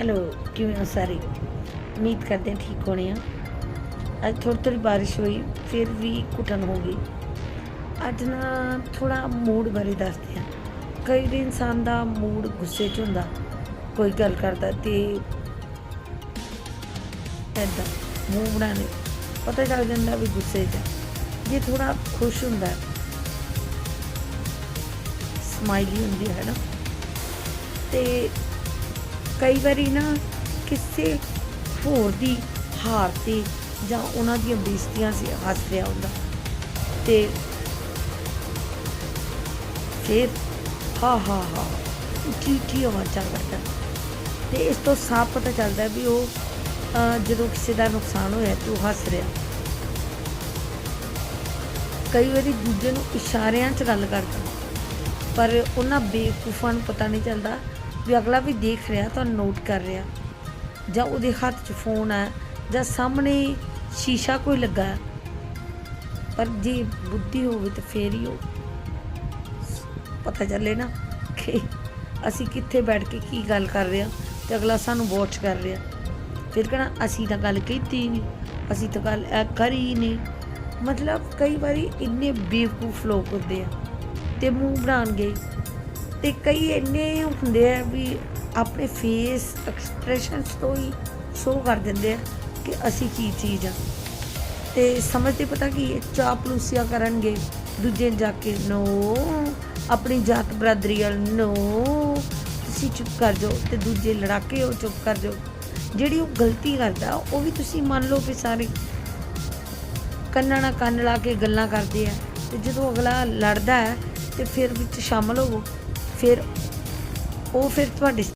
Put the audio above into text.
Hello ਕਿਵੇਂ ਹੋ ਸਾਰੇ? ਉਮੀਦ ਕਰਦੇ ਹਾਂ ਠੀਕ ਹੋਣੇ ਆ। ਅੱਜ ਥੋੜੀ ਥੋੜੀ ਬਾਰਿਸ਼ ਹੋਈ, ਫਿਰ ਵੀ ਘੁਟਨ ਹੋ ਗਈ। ਅੱਜ ਨਾ ਥੋੜਾ ਮੂਡ ਬਾਰੇ ਦੱਸਦੇ ਆ ਕਈ ਵਾਰੀ ਇਨਸਾਨ ਦਾ ਮੂਡ ਗੁੱਸੇ 'ਚ ਹੁੰਦਾ। ਕੋਈ ਗੱਲ ਕਰਦਾ ਤੇ ਐਦਾਂ ਮੂੰਹ ਬਣਾਣੇ ਪਤਾ ਚੱਲ ਜਾਂਦਾ ਵੀ ਗੁੱਸੇ 'ਚ ਜੇ ਥੋੜਾ ਖੁਸ਼ ਹੁੰਦਾ ਸਮਾਈਲੀ ਹੁੰਦੀ ਹੈ ਨਾ? ਤੇ ਕਈ ਵਾਰੀ ਨਾ ਕਿਸੇ ਹੋਰ ਦੀ ਹਾਰ ਤੇ ਜਾਂ ਉਹਨਾਂ ਦੀਆਂ ਬੇਇੱਜ਼ਤੀਆਂ ਸੀ, ਹੱਸ ਰਿਹਾ ਹੁੰਦਾ। ਤੇ ਫਿਰ ਹਾ ਹਾ ਹਾ ਉੱਚੀ ਉੱਚੀ ਆਵਾਜ਼ਾਂ ਕਰਦਾ। ਤੇ ਇਸ ਤੋਂ ਸਾਫ਼ ਪਤਾ ਚੱਲਦਾ ਵੀ ਉਹ ਜਦੋਂ ਕਿਸੇ ਦਾ ਨੁਕਸਾਨ ਹੋਇਆ ਤੇ ਉਹ ਹੱਸ ਰਿਹਾ। ਕਈ ਵਾਰੀ ਦੂਜੇ ਨੂੰ ਇਸ਼ਾਰਿਆਂ 'ਚ ਗੱਲ ਕਰਦਾ। ਪਰ ਉਹਨਾਂ ਬੇਵਕੂਫਾਂ ਨੂੰ ਪਤਾ ਨਹੀਂ ਚੱਲਦਾ ਵੀ ਅਗਲਾ ਵੀ ਦੇਖ ਰਿਹਾ ਤੁਹਾਨੂੰ ਨੋਟ ਕਰ ਰਿਹਾ। ਜਾਂ ਉਹਦੇ ਹੱਥ 'ਚ ਫੋਨ ਹੈ, ਜਾਂ ਸਾਹਮਣੇ ਸ਼ੀਸ਼ਾ ਕੋਈ ਲੱਗਾ ਪਰ ਜੇ ਬੁੱਧੀ ਹੋਵੇ ਤਾਂ ਫੇਰ ਹੀ ਉਹ ਪਤਾ ਚੱਲੇ ਨਾ ਕਿ ਅਸੀਂ ਕਿੱਥੇ ਬੈਠ ਕੇ ਕੀ ਗੱਲ ਕਰ ਰਹੇ ਹਾਂ ਤੇ ਅਗਲਾ ਸਾਨੂੰ ਵਾਚ ਕਰ ਰਿਹਾ। ਫਿਰ ਕਹਣਾ, ਅਸੀਂ ਤਾਂ ਗੱਲ ਕੀਤੀ ਨਹੀਂ ਅਸੀਂ ਤਾਂ ਗੱਲ ਇਹ ਕਰੀ ਨਹੀਂ ਮਤਲਬ ਕਈ ਵਾਰੀ ਇੰਨੇ ਬੇਵਕੂਫ ਲੋਕ ਹੁੰਦੇ ਆ ਤੇ ਮੂੰਹ ਬਣਾਉਣਗੇ। ਤੇ ਕਈ ਇੰਨੇ ਹੁੰਦੇ ਆ ਵੀ ਆਪਣੇ ਫੇਸ ਐਕਸਪ੍ਰੈਸ਼ਨਸ ਤੋਂ ਹੀ ਸ਼ੋਅ ਕਰ ਦਿੰਦੇ ਆ ਕਿ ਅਸੀਂ ਕੀ ਚੀਜ਼ ਆ। ਤੇ ਸਮਝਦੇ ਪਤਾ ਕੀ ਹੈ ਚਾਪਲੂਸੀਆਂ ਕਰਨਗੇ, ਦੂਜੇ ਜਾ ਕੇ ਨੋ ਆਪਣੀ ਜਾਤ ਬਰਾਦਰੀ ਵਾਲ ਨੋ ਤੁਸੀਂ ਚੁੱਪ ਕਰ ਜਾਓ ਤੇ ਦੂਜੇ ਲੜਾਕੇ ਹੋ, ਚੁੱਪ ਕਰ ਜਾਓ। ਜਿਹੜੀ ਉਹ ਗਲਤੀ ਕਰਦਾ, ਉਹ ਵੀ ਤੁਸੀਂ ਮੰਨ ਲਓ ਵੀ ਸਾਰੇ ਕੰਨਾਂ ਨਾਲ ਕੰਨ ਲਾ ਕੇ ਗੱਲਾਂ ਕਰਦੇ ਆ ਤੇ ਜਦੋਂ ਅਗਲਾ ਲੜਦਾ ਹੈ ਤੇ ਫਿਰ ਵਿੱਚ ਸ਼ਾਮਲ ਹੋਵੋ ਫਿਰ ਉਹ ਫਿਰ ਤੁਹਾਡੇ